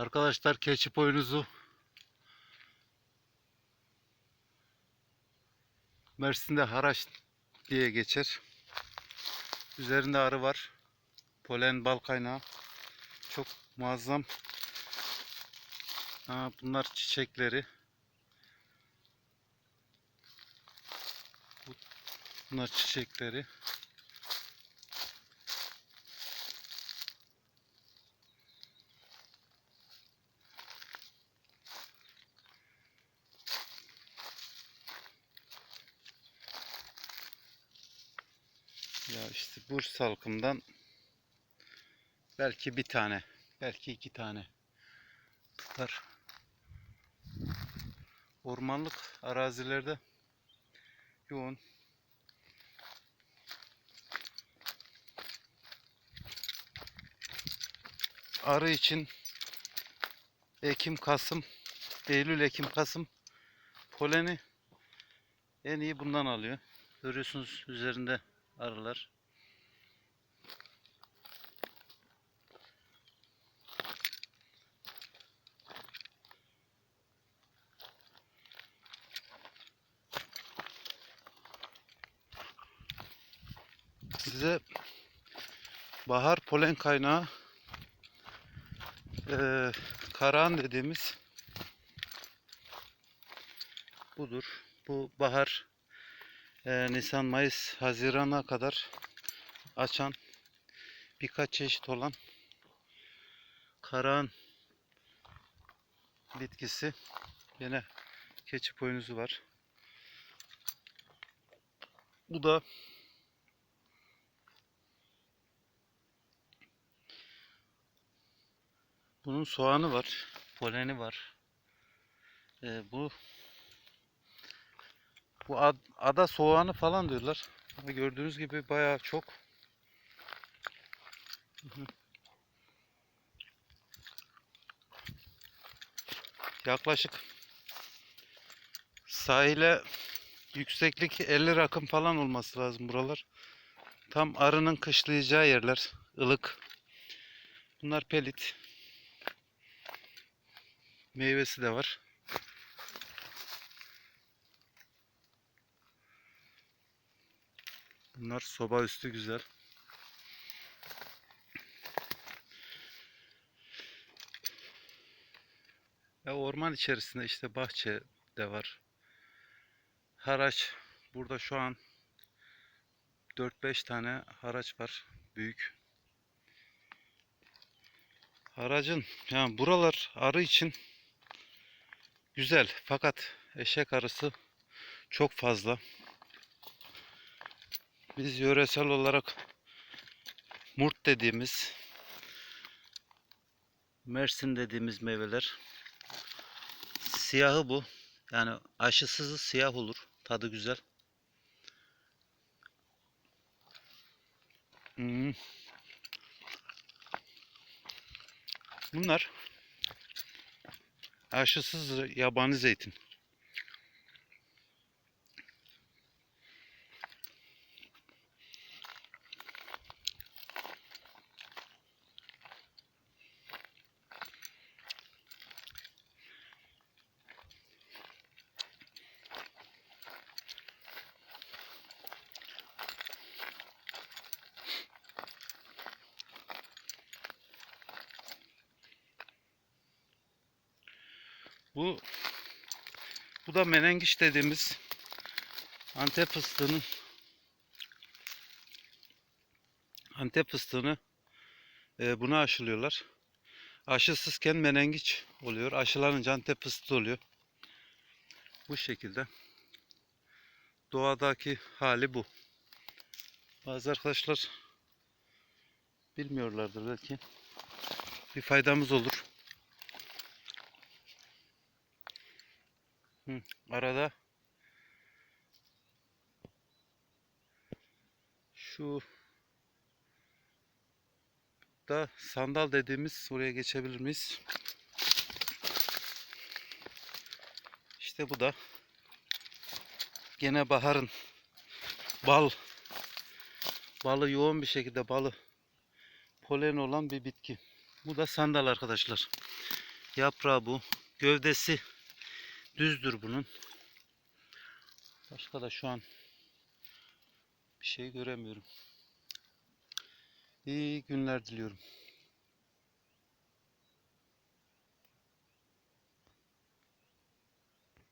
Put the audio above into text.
Arkadaşlar keçi boynuzu Mersin'de haraç diye geçer. Üzerinde arı var. Polen bal kaynağı. Çok muazzam. Ha, bunlar çiçekleri. Bu- Bunlar çiçekleri. Ya işte bu salkımdan belki bir tane, belki iki tane tutar. Ormanlık arazilerde yoğun. Arı için Ekim, Kasım, Eylül, Ekim, Kasım poleni en iyi bundan alıyor. Görüyorsunuz üzerinde arılar. Size bahar polen kaynağı eee karağın dediğimiz budur. Bu bahar eee, Nisan, Mayıs, Haziran'a kadar açan birkaç çeşit olan karağın bitkisi. Yine keçi boynuzu var. Bu da bunun soğanı var, poleni var. Ee, bu bu ad- ada soğanı falan diyorlar. Gördüğünüz gibi bayağı çok. Yaklaşık sahile yükseklik 50 rakım falan olması lazım buralar. Tam arının kışlayacağı yerler. ılık. Bunlar pelit. Meyvesi de var. Bunlar soba üstü güzel. Ya orman içerisinde işte bahçe de var. Haraç burada şu an 4-5 tane haraç var. Büyük. Haracın yani buralar arı için güzel fakat eşek arısı çok fazla. Biz yöresel olarak murt dediğimiz Mersin dediğimiz meyveler siyahı bu. Yani aşısızı siyah olur. Tadı güzel. Hmm. Bunlar aşısız yabani zeytin. Bu bu da menengiş dediğimiz Antep fıstığının Antep fıstığını e, buna aşılıyorlar. Aşısızken menengiç oluyor. Aşılanınca Antep fıstığı oluyor. Bu şekilde. Doğadaki hali bu. Bazı arkadaşlar bilmiyorlardır belki. Bir faydamız olur. Arada şu da sandal dediğimiz oraya geçebilir miyiz? İşte bu da gene baharın bal balı yoğun bir şekilde balı polen olan bir bitki. Bu da sandal arkadaşlar. Yaprağı bu. Gövdesi düzdür bunun. Başka da şu an bir şey göremiyorum. İyi günler diliyorum.